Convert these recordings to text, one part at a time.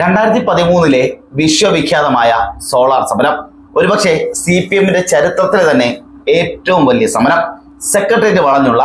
രണ്ടായിരത്തി പതിമൂന്നിലെ വിശ്വവിഖ്യാതമായ സോളാർ സമരം. ഒരുപക്ഷെ സി പി എമ്മിന്റെ ചരിത്രത്തിലെ തന്നെ ഏറ്റവും വലിയ സമരം. സെക്രട്ടേറിയറ്റ് വളഞ്ഞുള്ള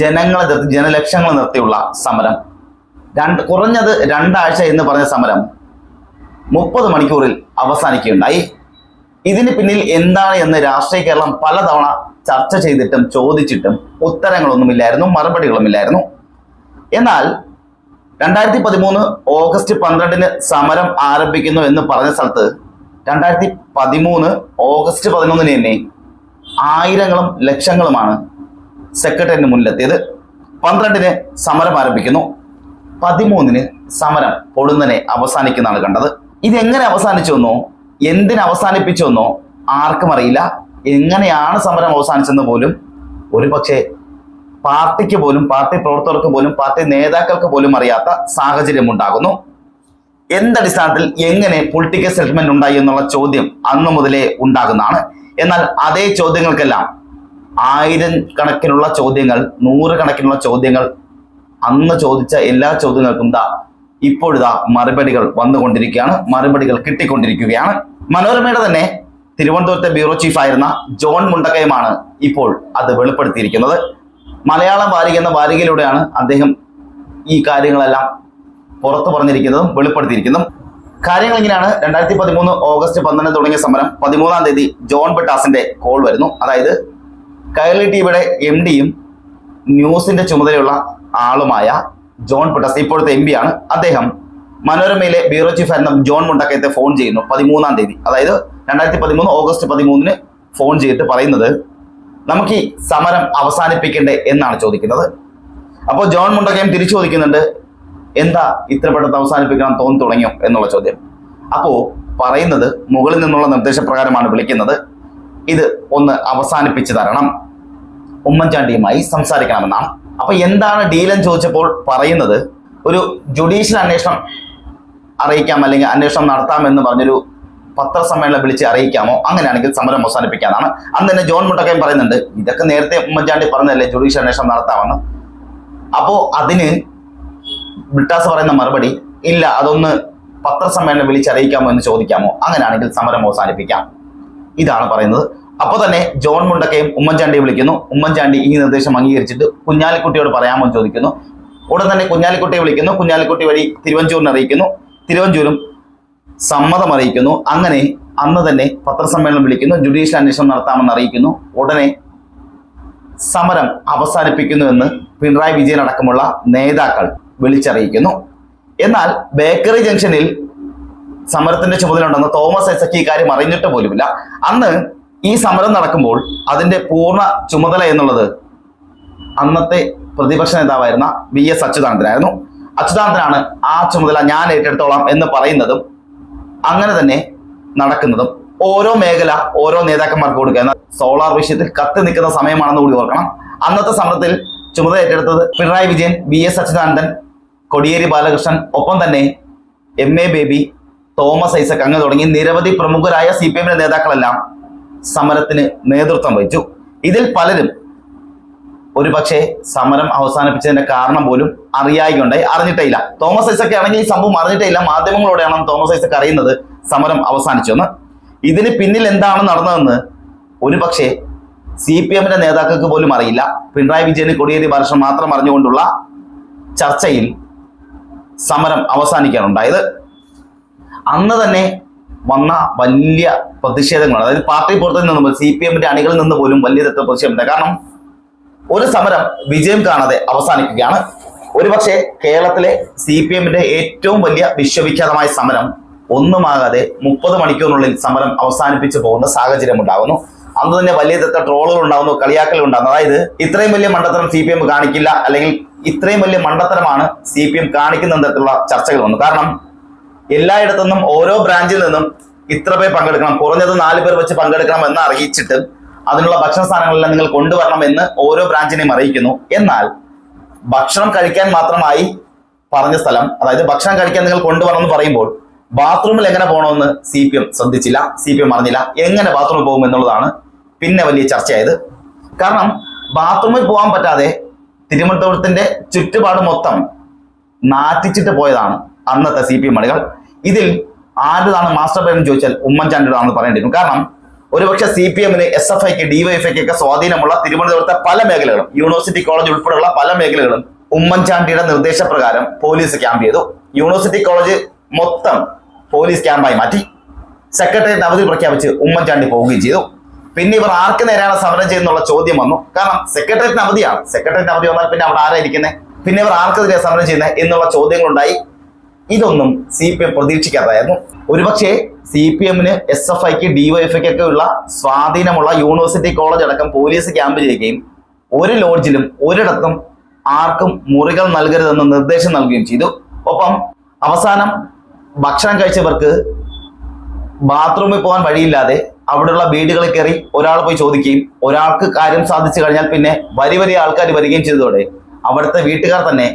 ജനങ്ങളെ നിർത്തി ജനലക്ഷങ്ങൾ നിർത്തിയുള്ള സമരം. രണ്ട് കുറഞ്ഞത് രണ്ടാഴ്ച എന്ന് പറഞ്ഞ സമരം മുപ്പത് മണിക്കൂറിൽ അവസാനിക്കുകയുണ്ടായി. ഇതിന് പിന്നിൽ എന്താണ് എന്ന് രാഷ്ട്രീയ കേരളം പലതവണ ചർച്ച ചെയ്തിട്ടും ചോദിച്ചിട്ടും ഉത്തരങ്ങളൊന്നുമില്ലായിരുന്നു മറുപടികളുമില്ലായിരുന്നു. എന്നാൽ രണ്ടായിരത്തി പതിമൂന്ന് ഓഗസ്റ്റ് പന്ത്രണ്ടിന് സമരം ആരംഭിക്കുന്നു എന്ന് പറഞ്ഞ സ്ഥലത്ത് രണ്ടായിരത്തി പതിമൂന്ന് ഓഗസ്റ്റ് പതിനൊന്നിന് തന്നെ ആയിരങ്ങളും ലക്ഷങ്ങളുമാണ് സെക്രട്ടറിന് മുന്നിലെത്തിയത്. പന്ത്രണ്ടിന് സമരം ആരംഭിക്കുന്നു. പതിമൂന്നിന് സമരം പൊടുന്നനെ അവസാനിക്കുന്നതാണ് കണ്ടത്. ഇതെങ്ങനെ അവസാനിച്ചു എന്നോ എന്തിന് അവസാനിപ്പിച്ചു എന്നോ ആർക്കും അറിയില്ല. എങ്ങനെയാണ് സമരം അവസാനിച്ചെന്ന് പോലും ഒരു പക്ഷേ പാർട്ടിക്ക് പോലും പാർട്ടി പ്രവർത്തകർക്ക് പോലും പാർട്ടി നേതാക്കൾക്ക് പോലും അറിയാത്ത സാഹചര്യം ഉണ്ടാകുന്നു. എന്തടിസ്ഥാനത്തിൽ എങ്ങനെ പൊളിറ്റിക്കൽ സെറ്റിൽമെന്റ് ഉണ്ടായി എന്നുള്ള ചോദ്യം അന്ന് മുതലേ ഉണ്ടാകുന്നതാണ്. എന്നാൽ അതേ ചോദ്യങ്ങൾക്കെല്ലാം ആയിരം കണക്കിനുള്ള ചോദ്യങ്ങൾ നൂറുകണക്കിനുള്ള ചോദ്യങ്ങൾ അന്ന് ചോദിച്ച എല്ലാ ചോദ്യങ്ങൾക്കും ദാ ഇപ്പോഴിതാ മറുപടികൾ വന്നുകൊണ്ടിരിക്കുകയാണ് മറുപടികൾ കിട്ടിക്കൊണ്ടിരിക്കുകയാണ്. മനോരമയുടെ തന്നെ തിരുവനന്തപുരത്തെ ബ്യൂറോ ചീഫായിരുന്ന ജോൺ മുണ്ടക്കയുമാണ് ഇപ്പോൾ അത് വെളിപ്പെടുത്തിയിരിക്കുന്നത്. മലയാളം വാരിക എന്ന വാരികയിലൂടെയാണ് അദ്ദേഹം ഈ കാര്യങ്ങളെല്ലാം പുറത്തു പറഞ്ഞിരിക്കുന്നതും വെളിപ്പെടുത്തിയിരിക്കുന്നതും. കാര്യങ്ങൾ ഇങ്ങനെയാണ്. രണ്ടായിരത്തി പതിമൂന്ന് ഓഗസ്റ്റ് പന്ത്രണ്ട് തുടങ്ങിയ സമരം. പതിമൂന്നാം തീയതി ജോൺ ബെട്ടാസിന്റെ കോൾ വരുന്നു. അതായത് കൈരളി ടിവിയുടെ എം ഡിയും ന്യൂസിന്റെ ചുമതലയുള്ള ആളുമായ ജോൺ പെട്ടാസ് ഇപ്പോഴത്തെ എം ആണ്. അദ്ദേഹം മനോരമയിലെ ബ്യൂറോ ചീഫ് ആയിരുന്ന ജോൺ മുണ്ടക്കയത്തെ ഫോൺ ചെയ്യുന്നു പതിമൂന്നാം തീയതി. അതായത് രണ്ടായിരത്തി പതിമൂന്ന് ഓഗസ്റ്റ് പതിമൂന്നിന് ഫോൺ ചെയ്തിട്ട് പറയുന്നത് നമുക്ക് ഈ സമരം അവസാനിപ്പിക്കണ്ടേ എന്നാണ് ചോദിക്കുന്നത്. അപ്പോൾ ജോൺ മുണ്ടക്കയം തിരിച്ചു ചോദിക്കുന്നുണ്ട് എന്താ ഇത്ര പെട്ടെന്ന് അവസാനിപ്പിക്കണം തോന്നി തുടങ്ങിയോ? എന്നുള്ള ചോദ്യം. അപ്പോൾ പറയുന്നത് മുകളിൽ നിന്നുള്ള നിർദ്ദേശപ്രകാരമാണ് വിളിക്കുന്നത്. ഇത് ഒന്ന് അവസാനിപ്പിച്ചു തരണം. ഉമ്മൻചാണ്ടിയുമായി സംസാരിക്കണമെന്നാണ്. അപ്പൊ എന്താണ് ഡീലെന്ന് ചോദിച്ചപ്പോൾ പറയുന്നത്? ഒരു ജുഡീഷ്യൽ അന്വേഷണം അറിയിക്കാം അല്ലെങ്കിൽ അന്വേഷണം നടത്താം എന്ന് പറഞ്ഞൊരു പത്രസമ്മേളനം വിളിച്ച് അറിയിക്കാമോ? അങ്ങനെയാണെങ്കിൽ സമരം അവസാനിപ്പിക്കാനാണ്. അന്ന് തന്നെ ജോൺ മുട്ടക്കയം പറയുന്നുണ്ട് ഇതൊക്കെ നേരത്തെ ഉമ്മൻചാണ്ടി പറഞ്ഞതല്ലേ ജുഡീഷ്യൽ അന്വേഷണം നടത്താമെന്ന്? അപ്പോ അതിന് ബ്രിട്ടാസ് പറയുന്ന മറുപടി ഇല്ല അതൊന്ന് പത്രസമ്മേളനം വിളിച്ചറിയിക്കാമോ എന്ന് ചോദിക്കാമോ? അങ്ങനെയാണെങ്കിൽ സമരം അവസാനിപ്പിക്കാം. ഇതാണ് പറയുന്നത്. അപ്പോൾ തന്നെ ജോൺ മുണ്ടക്കയും ഉമ്മൻചാണ്ടിയെ വിളിക്കുന്നു. ഉമ്മൻചാണ്ടി ഈ നിർദ്ദേശം അംഗീകരിച്ചിട്ട് കുഞ്ഞാലിക്കുട്ടിയോട് പറയാമോ ചോദിക്കുന്നു. ഉടൻ തന്നെ കുഞ്ഞാലിക്കുട്ടിയെ വിളിക്കുന്നു. കുഞ്ഞാലിക്കുട്ടി വഴി തിരുവഞ്ചൂരിനെ അറിയിക്കുന്നു. തിരുവഞ്ചൂരും സമ്മതം അറിയിക്കുന്നു അങ്ങനെ അന്ന് തന്നെ പത്രസമ്മേളനം വിളിക്കുന്നു. ജുഡീഷ്യൽ അന്വേഷണം നടത്താമെന്ന് അറിയിക്കുന്നു. ഉടനെ സമരം അവസാനിപ്പിക്കുന്നുവെന്ന് പിണറായി വിജയൻ അടക്കമുള്ള നേതാക്കൾ വിളിച്ചറിയിക്കുന്നു. എന്നാൽ ബേക്കറി ജംഗ്ഷനിൽ സമരത്തിന്റെ ചുമതല ഉണ്ടെന്ന് തോമസ് എസക്കി ഇക്കാര്യം കാര്യം അറിഞ്ഞിട്ട് പോലുമില്ല. അന്ന് ഈ സമരം നടക്കുമ്പോൾ അതിന്റെ പൂർണ ചുമതല എന്നുള്ളത് അന്നത്തെ പ്രതിപക്ഷ നേതാവായിരുന്ന വി എസ് അച്യുതാനന്ദനായിരുന്നു. അച്യുതാനന്ദനാണ് ആ ചുമതല ഞാൻ ഏറ്റെടുത്തോളാം എന്ന് പറയുന്നതും അങ്ങനെ തന്നെ നടക്കുന്നതും ഓരോ മേഖല ഓരോ നേതാക്കന്മാർക്ക് കൊടുക്കുക. സോളാർ വിഷയത്തിൽ കത്ത് നിൽക്കുന്ന സമയമാണെന്ന് കൂടി ഓർക്കണം. അന്നത്തെ സമരത്തിൽ ചുമതല ഏറ്റെടുത്തത് പിണറായി വിജയൻ വി എസ് അച്യുതാനന്ദൻ കൊടിയേരി ബാലകൃഷ്ണൻ ഒപ്പം തന്നെ എം എ ബേബി തോമസ് ഐസക് അങ്ങ് തുടങ്ങി നിരവധി പ്രമുഖരായ സി പി എമ്മിന്റെ നേതാക്കളെല്ലാം സമരത്തിന് നേതൃത്വം വഹിച്ചു. ഇതിൽ പലരും ഒരുപക്ഷെ സമരം അവസാനിപ്പിച്ചതിന്റെ കാരണം പോലും അറിയായിക്കൊണ്ടായി അറിഞ്ഞിട്ടേ ഇല്ല തോമസ് ഐസക്ക് ആണെങ്കിൽ ഈ സംഭവം അറിഞ്ഞിട്ടേ ഇല്ല മാധ്യമങ്ങളോടെയാണ് തോമസ് ഐസക്ക് അറിയുന്നത് സമരം അവസാനിച്ചെന്ന് ഇതിന് പിന്നിൽ എന്താണ് നടന്നതെന്ന് ഒരു പക്ഷേ സി പി എമ്മിന്റെ നേതാക്കൾക്ക് പോലും അറിയില്ല. പിണറായി വിജയന് കൊടിയേരി ബാലകൃഷ്ണൻ മാത്രം അറിഞ്ഞുകൊണ്ടുള്ള ചർച്ചയിൽ സമരം അവസാനിക്കാനുണ്ടായത്. അന്ന് തന്നെ വന്ന വലിയ പ്രതിഷേധങ്ങളാണ്. അതായത് പാർട്ടി പുറത്തു നിന്ന് സി പി എമ്മിന്റെ അണികളിൽ നിന്ന് പോലും വലിയ തരത്തിൽ പ്രതിഷേധമുണ്ട് കാരണം ഒരു സമരം വിജയം കാണാതെ അവസാനിക്കുകയാണ്. ഒരുപക്ഷെ കേരളത്തിലെ സി പി എമ്മിന്റെ ഏറ്റവും വലിയ വിശ്വവിഖ്യാതമായ സമരം ഒന്നുമാകാതെ മുപ്പത് മണിക്കൂറിനുള്ളിൽ സമരം അവസാനിപ്പിച്ചു പോകുന്ന സാഹചര്യം ഉണ്ടാകുന്നു. അന്ന് തന്നെ വലിയ തരത്തിൽ ട്രോളുകൾ ഉണ്ടാകുന്നു കളിയാക്കൽ ഉണ്ടാകുന്നു അതായത് ഇത്രയും വലിയ മണ്ടത്തരം സി പി എം കാണിക്കില്ല അല്ലെങ്കിൽ ഇത്രയും വലിയ മണ്ടത്തരമാണ് സി പി എം കാണിക്കുന്ന തരത്തിലുള്ള ചർച്ചകൾ വന്നു. കാരണം എല്ലായിടത്തു നിന്നും ഓരോ ബ്രാഞ്ചിൽ നിന്നും ഇത്ര പേർ പങ്കെടുക്കണം കുറഞ്ഞത് നാല് പേർ വെച്ച് പങ്കെടുക്കണം എന്ന് അറിയിച്ചിട്ട് അതിനുള്ള ഭക്ഷണ സാധനങ്ങളെല്ലാം നിങ്ങൾ കൊണ്ടുവരണം എന്ന് ഓരോ ബ്രാഞ്ചിനെയും അറിയിക്കുന്നു. എന്നാൽ ഭക്ഷണം കഴിക്കാൻ മാത്രമായി പറഞ്ഞ സ്ഥലം അതായത് ഭക്ഷണം കഴിക്കാൻ നിങ്ങൾ കൊണ്ടുവരണം എന്ന് പറയുമ്പോൾ ബാത്റൂമിൽ എങ്ങനെ പോകണമെന്ന് സി പി എം ശ്രദ്ധിച്ചില്ല സി പി എം അറിഞ്ഞില്ല എങ്ങനെ ബാത്റൂമിൽ പോകും എന്നുള്ളതാണ് പിന്നെ വലിയ ചർച്ചയായത്. കാരണം ബാത്റൂമിൽ പോകാൻ പറ്റാതെ തിരുവനന്തപുരത്തിന്റെ ചുറ്റുപാട് മൊത്തം നാറ്റിച്ചിട്ട് പോയതാണ് അന്നത്തെ സി പി എം അണികൾ ഇതിൽ ആരുതാണ് മാസ്റ്റർ പ്ലാൻ ചോദിച്ചാൽ ഉമ്മൻചാണ്ടിയുടെ ആണെന്ന് വരും കാരണം ഒരുപക്ഷെ സി പി എമ്മിന് എസ് എഫ് ഐക്ക് ഡിവൈഎഫ്ഐക്ക് ഒക്കെ സ്വാധീനമുള്ള തിരുവനന്തപുരത്തെ പല മേഖലകളും യൂണിവേഴ്സിറ്റി കോളേജ് ഉൾപ്പെടെയുള്ള പല മേഖലകളും ഉമ്മൻചാണ്ടിയുടെ നിർദ്ദേശപ്രകാരം പോലീസ് ക്യാമ്പ് ചെയ്തു. യൂണിവേഴ്സിറ്റി കോളേജ് മൊത്തം പോലീസ് ക്യാമ്പായി മാറ്റി. സെക്രട്ടേറിയറ്റ് അവധി പ്രഖ്യാപിച്ച് ഉമ്മൻചാണ്ടി പോവുകയും ചെയ്തു. പിന്നെ ഇവർ ആർക്ക് നേരെയാണ് സമരം ചെയ്യുന്നുള്ള ചോദ്യം വന്നു. കാരണം സെക്രട്ടേറിയറ്റിന് അവധിയാണ് സെക്രട്ടേറിയറ്റിന് അവധി വന്നാൽ പിന്നെ അവിടെ ആരായിരിക്കുന്നത് പിന്നെ ഇവർ ആർക്കെതിരെ സമരം ചെയ്യുന്നത് എന്നുള്ള ചോദ്യങ്ങളുണ്ടായി. ഇതൊന്നും സി പി എം പ്രതീക്ഷിക്കാതായിരുന്നു. ഒരുപക്ഷെ സി പി എമ്മിന് എസ് എഫ് ഐക്ക് ഡിവൈഎഫ്ഐക്കൊക്കെ ഉള്ള സ്വാധീനമുള്ള യൂണിവേഴ്സിറ്റി കോളേജ് അടക്കം പോലീസ് ക്യാമ്പ് ചെയ്യുകയും ഒരു ലോഡ്ജിലും ഒരിടത്തും ആർക്കും മുറികൾ നൽകരുതെന്ന് നിർദ്ദേശം നൽകുകയും ചെയ്തു. ഒപ്പം അവസാനം ഭക്ഷണം കഴിച്ചവർക്ക് ബാത്റൂമിൽ പോകാൻ വഴിയില്ലാതെ അവിടെയുള്ള വീടുകളിൽ കയറി ഒരാൾ പോയി ചോദിക്കുകയും ഒരാൾക്ക് കാര്യം സാധിച്ചു കഴിഞ്ഞാൽ പിന്നെ വരി വലിയ ആൾക്കാർ വരികയും ചെയ്തതോടെ അവിടുത്തെ വീട്ടുകാർ തന്നെ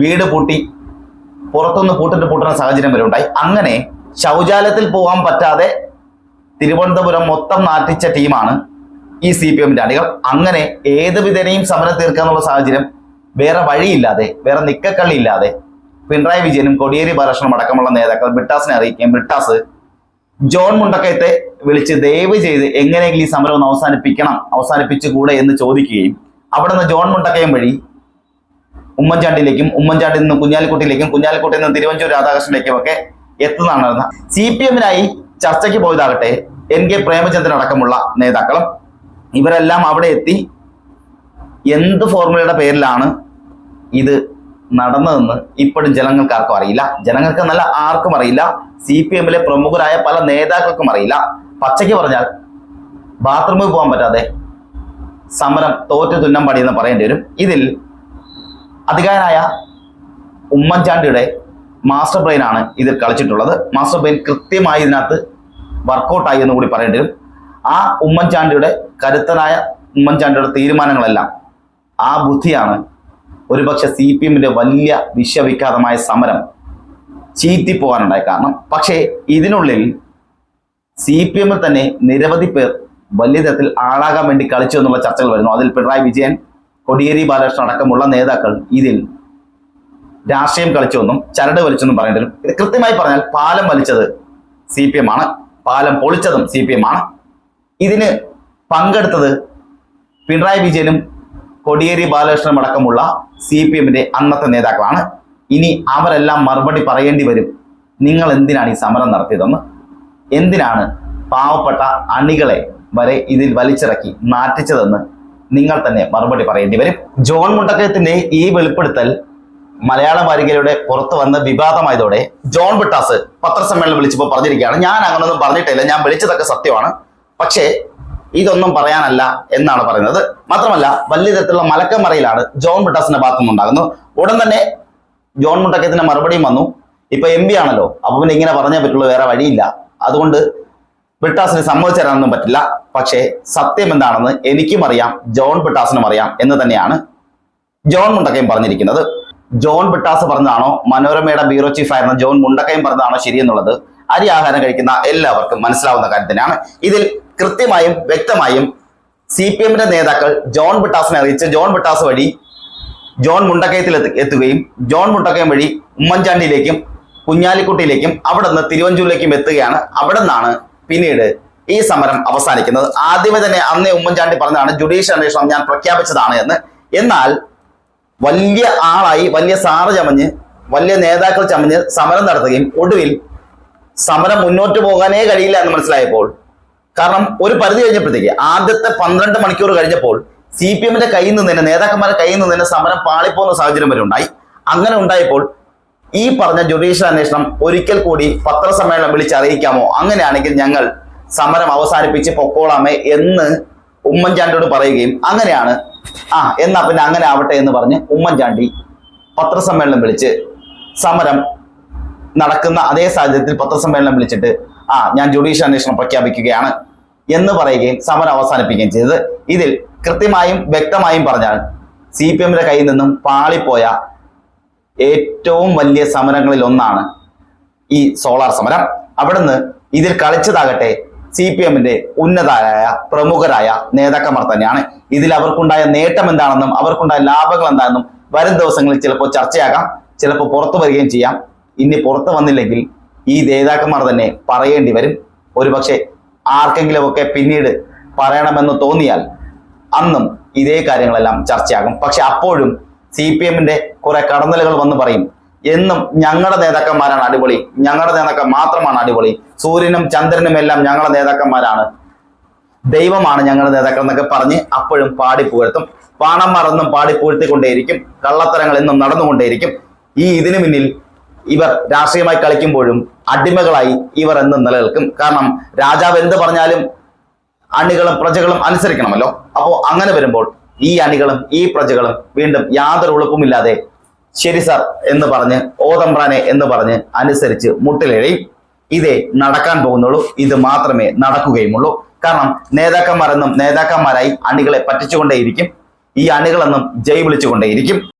വീട് പൂട്ടി പുറത്തുനിന്ന് കൂട്ടിട്ട് പൂട്ടുന്ന സാഹചര്യം വരെ ഉണ്ടായി. അങ്ങനെ ശൗചാലയത്തിൽ പോകാൻ പറ്റാതെ തിരുവനന്തപുരം മൊത്തം നാട്ടിച്ച ടീമാണ് ഈ സി പി എമ്മിന്റെ അണികൾ. അങ്ങനെ ഏത് വിധേനയും സമരം തീർക്കാന്നുള്ള സാഹചര്യം വേറെ വഴിയില്ലാതെ വേറെ നിക്കക്കള്ളിയില്ലാതെ പിണറായി വിജയനും കൊടിയേരി ബാലകൃഷ്ണനും അടക്കമുള്ള നേതാക്കൾ ബ്രിട്ടാസിനെ അറിയിക്കുകയും ബ്രിട്ടാസ് ജോൺ മുണ്ടക്കയത്തെ വിളിച്ച് ദയവ് ചെയ്ത് എങ്ങനെയെങ്കിലും ഈ സമരം ഒന്ന് അവസാനിപ്പിക്കണം അവസാനിപ്പിച്ചുകൂടെ എന്ന് ചോദിക്കുകയും അവിടെ നിന്ന് ജോൺ മുണ്ടക്കയം വഴി ഉമ്മൻചാണ്ടിയിലേക്കും ഉമ്മൻചാണ്ടിൽ നിന്ന് കുഞ്ഞാലിക്കുട്ടിയിലേക്കും കുഞ്ഞാലിക്കുട്ടിയിൽ നിന്ന് തിരുവഞ്ചൂർ രാധാകൃഷ്ണനിലേക്കും ഒക്കെ എത്തുന്നതാണ് സി പി എമ്മിനായി ചർച്ചയ്ക്ക് പോയതാകട്ടെ എൻ കെ പ്രേമചന്ദ്രൻ അടക്കമുള്ള നേതാക്കളും ഇവരെല്ലാം അവിടെ എത്തി എന്ത് ഫോർമുലയുടെ പേരിലാണ് ഇത് നടന്നതെന്ന് ഇപ്പോഴും ജനങ്ങൾക്ക് ആർക്കും അറിയില്ല. ജനങ്ങൾക്ക് നല്ല ആർക്കും അറിയില്ല. സി പി എമ്മിലെ പ്രമുഖരായ പല നേതാക്കൾക്കും അറിയില്ല. പച്ചയ്ക്ക് പറഞ്ഞാൽ ബാത്റൂമിൽ പോകാൻ പറ്റാതെ സമരം തോറ്റു തുന്നം പടിയെന്ന് പറയേണ്ടി വരും. ഇതിൽ അധികാരനായ ഉമ്മൻചാണ്ടിയുടെ മാസ്റ്റർ ബ്രെയിൻ ആണ് ഇതിൽ കളിച്ചിട്ടുള്ളത്. മാസ്റ്റർ ബ്രെയിൻ കൃത്യമായി ഇതിനകത്ത് വർക്കൗട്ടായി എന്ന് കൂടി പറയേണ്ടി വരും. ആ ഉമ്മൻചാണ്ടിയുടെ കരുത്തനായ ഉമ്മൻചാണ്ടിയുടെ തീരുമാനങ്ങളെല്ലാം ആ ബുദ്ധിയാണ് ഒരുപക്ഷെ സി പി എമ്മിന്റെ വലിയ വിശ്വവിഖ്യാതമായ സമരം ചീറ്റിപ്പോകാനുണ്ടായ കാരണം. പക്ഷേ ഇതിനുള്ളിൽ സി പി എമ്മിൽ തന്നെ നിരവധി പേർ വലിയ തരത്തിൽ ആളാകാൻ വേണ്ടി കളിച്ചു എന്നുള്ള ചർച്ചകൾ വരുന്നു. അതിൽ പിണറായി വിജയൻ കൊടിയേരി ബാലകൃഷ്ണൻ അടക്കമുള്ള നേതാക്കൾ ഇതിൽ രാഷ്ട്രീയം കളിച്ചുവെന്നും ചരട് വലിച്ചെന്നും പറയേണ്ടി ഇത് കൃത്യമായി പറഞ്ഞാൽ പാലം വലിച്ചത് സി പി എം ആണ്. പാലം പൊളിച്ചതും സി പി എം ആണ്. ഇതിന് പങ്കെടുത്തത് പിണറായി വിജയനും കൊടിയേരി ബാലകൃഷ്ണനും അടക്കമുള്ള സി പി എമ്മിന്റെ അന്നത്തെ നേതാക്കളാണ്. ഇനി അവരെല്ലാം മറുപടി പറയേണ്ടി വരും. നിങ്ങൾ എന്തിനാണ് ഈ സമരം നടത്തിയതെന്ന്? എന്തിനാണ് പാവപ്പെട്ട അണികളെ വരെ ഇതിൽ വലിച്ചിറക്കി നാറ്റിച്ചതെന്ന് നിങ്ങൾ തന്നെ മറുപടി പറയേണ്ടി വരും. ജോൺ മുണ്ടക്കയത്തിന്റെ ഈ വെളിപ്പെടുത്തൽ മലയാള വാരികയുടെ പുറത്തു വന്ന വിവാദമായതോടെ ജോൺ ബിട്ടാസ് പത്രസമ്മേളനം വിളിച്ചപ്പോൾ പറഞ്ഞിരിക്കുകയാണ്. ഞാൻ അങ്ങനൊന്നും പറഞ്ഞിട്ടില്ല ഞാൻ വിളിച്ചതൊക്കെ സത്യമാണ്. പക്ഷേ ഇതൊന്നും പറയാനല്ല എന്നാണ് പറയുന്നത്. മാത്രമല്ല വലിയ തരത്തിലുള്ള മലക്കമറയിലാണ് ജോൺ ബിട്ടാസിന്റെ ഭാഗത്തു നിന്നുണ്ടാകുന്നു ഉടൻ തന്നെ ജോൺ മുണ്ടക്കയത്തിന്റെ മറുപടിയും വന്നു. ഇപ്പൊ എം പി ആണല്ലോ അപ്പൊ പിന്നെ ഇങ്ങനെ പറഞ്ഞേ പറ്റുള്ളൂ വേറെ വഴിയില്ല. അതുകൊണ്ട് ബിട്ടാസിന് സമ്മതിച്ചു തരാനൊന്നും പറ്റില്ല. പക്ഷേ സത്യം എന്താണെന്ന് എനിക്കും അറിയാം. ജോൺ ബ്രിട്ടാസിനും അറിയാം എന്ന് തന്നെയാണ് ജോൺ മുണ്ടക്കയും പറഞ്ഞിരിക്കുന്നത്. ജോൺ ബ്രിട്ടാസ് പറഞ്ഞതാണോ? മനോരമയുടെ ബ്യൂറോ ചീഫ് ആയിരുന്ന ജോൺ മുണ്ടക്കയും പറഞ്ഞതാണോ ശരിയെന്നുള്ളത് അരി ആഹാരം കഴിക്കുന്ന എല്ലാവർക്കും മനസ്സിലാവുന്ന കാര്യം തന്നെയാണ്. ഇതിൽ കൃത്യമായും വ്യക്തമായും സി പി എമ്മിന്റെ നേതാക്കൾ ജോൺ ബിട്ടാസിനെ അറിയിച്ച് ജോൺ ബിട്ടാസ് വഴി ജോൺ മുണ്ടക്കയത്തിൽ എത്തി- എത്തുകയും ജോൺ മുണ്ടക്കയം വഴി ഉമ്മൻചാണ്ടിയിലേക്കും കുഞ്ഞാലിക്കുട്ടിയിലേക്കും അവിടെ നിന്ന് തിരുവഞ്ചൂരിലേക്കും എത്തുകയാണ്. അവിടെ നിന്നാണ് പിന്നീട് ഈ സമരം അവസാനിക്കുന്നത്. ആദ്യമേ തന്നെ അന്നേ ഉമ്മൻചാണ്ടി പറഞ്ഞതാണ് ജുഡീഷ്യൽ അന്വേഷണം ഞാൻ പ്രഖ്യാപിച്ചതാണ് എന്ന്. എന്നാൽ വലിയ ആളായി വലിയ സാറ് ചമഞ്ഞ് വലിയ നേതാക്കൾ ചമഞ്ഞ് സമരം നടത്തുകയും ഒടുവിൽ സമരം മുന്നോട്ട് പോകാനേ കഴിയില്ല എന്ന് മനസ്സിലായപ്പോൾ കാരണം ഒരു പരിധി കഴിഞ്ഞപ്പോഴത്തേക്ക് ആദ്യത്തെ പന്ത്രണ്ട് മണിക്കൂർ കഴിഞ്ഞപ്പോൾ സി പി എമ്മിന്റെ കയ്യിൽ നിന്ന് തന്നെ നേതാക്കന്മാരുടെ കയ്യിൽ നിന്ന് തന്നെ സമരം പാളിപ്പോകുന്ന സാഹചര്യം വരെ ഉണ്ടായി. അങ്ങനെ ഉണ്ടായപ്പോൾ ഈ പറഞ്ഞ ജുഡീഷ്യൽ അന്വേഷണം ഒരിക്കൽ കൂടി പത്രസമ്മേളനം വിളിച്ച് അറിയിക്കാമോ അങ്ങനെയാണെങ്കിൽ ഞങ്ങൾ സമരം അവസാനിപ്പിച്ച് പൊക്കോളാമേ എന്ന് ഉമ്മൻചാണ്ടിയോട് പറയുകയും അങ്ങനെയാണ്. ആ എന്നാ പിന്നെ അങ്ങനെ ആവട്ടെ എന്ന് പറഞ്ഞ് ഉമ്മൻചാണ്ടി പത്രസമ്മേളനം വിളിച്ച് സമരം നടക്കുന്ന അതേ സാഹചര്യത്തിൽ പത്രസമ്മേളനം വിളിച്ചിട്ട് ആ ഞാൻ ജുഡീഷ്യൽ അന്വേഷണം പ്രഖ്യാപിക്കുകയാണ് എന്ന് പറയുകയും സമരം അവസാനിപ്പിക്കുകയും ചെയ്തത്. ഇതിൽ കൃത്യമായും വ്യക്തമായും പറഞ്ഞാൽ സി പി എമ്മിന്റെ കയ്യിൽ നിന്നും പാളിപ്പോയ ഏറ്റവും വലിയ സമരങ്ങളിൽ ഒന്നാണ് ഈ സോളാർ സമരം. അവിടുന്ന് ഇതിൽ കളിച്ചതാകട്ടെ സി പി എമ്മിന്റെ ഉന്നതരായ പ്രമുഖരായ നേതാക്കന്മാർ തന്നെയാണ്. ഇതിൽ അവർക്കുണ്ടായ നേട്ടം എന്താണെന്നും അവർക്കുണ്ടായ ലാഭങ്ങൾ എന്താണെന്നും വരും ദിവസങ്ങളിൽ ചിലപ്പോൾ ചർച്ചയാകാം ചിലപ്പോൾ പുറത്തു വരികയും ചെയ്യാം. ഇനി പുറത്തു വന്നില്ലെങ്കിൽ ഈ നേതാക്കന്മാർ തന്നെ പറയേണ്ടി വരും. ഒരുപക്ഷെ ആർക്കെങ്കിലുമൊക്കെ പിന്നീട് പറയണമെന്ന് തോന്നിയാൽ അന്നും ഇതേ കാര്യങ്ങളെല്ലാം ചർച്ചയാകും. പക്ഷെ അപ്പോഴും സി പി എമ്മിന്റെ കുറെ കടന്നലുകൾ വന്ന് പറയും. എന്നും ഞങ്ങളുടെ നേതാക്കന്മാരാണ് അടിപൊളി. ഞങ്ങളുടെ നേതാക്കൾ മാത്രമാണ് അടിപൊളി. സൂര്യനും ചന്ദ്രനും എല്ലാം ഞങ്ങളുടെ നേതാക്കന്മാരാണ്. ദൈവമാണ് ഞങ്ങളുടെ നേതാക്കൾ എന്നൊക്കെ പറഞ്ഞ് അപ്പോഴും പാടി പുകഴ്ത്തും പാണം മറന്നും പാടി പുകഴ്ത്തിക്കൊണ്ടേയിരിക്കും കള്ളത്തരങ്ങൾ എന്നും നടന്നുകൊണ്ടേയിരിക്കും. ഈ ഇതിനു മുന്നിൽ ഇവർ രാഷ്ട്രീയമായി കളിക്കുമ്പോഴും അടിമകളായി ഇവർ എന്നും നിലനിൽക്കും. കാരണം രാജാവ് എന്ത് പറഞ്ഞാലും അണികളും പ്രജകളും അനുസരിക്കണമല്ലോ. അപ്പോൾ അങ്ങനെ വരുമ്പോൾ ഈ അണികളും ഈ പ്രജകളും വീണ്ടും യാതൊരു ഉളുപ്പുമില്ലാതെ ശരി സർ എന്ന് പറഞ്ഞ് ഓതമ്പ്രാനെ എന്ന് പറഞ്ഞ് അനുസരിച്ച് മുട്ടിലെഴയും ഇതേ നടക്കാൻ പോകുന്നുള്ളൂ. ഇത് മാത്രമേ നടക്കുകയുമുള്ളൂ. കാരണം നേതാക്കന്മാരെന്നും നേതാക്കന്മാരായി അണികളെ പറ്റിച്ചുകൊണ്ടേയിരിക്കും. ഈ അണികളെന്നും ജയ് വിളിച്ചുകൊണ്ടേയിരിക്കും.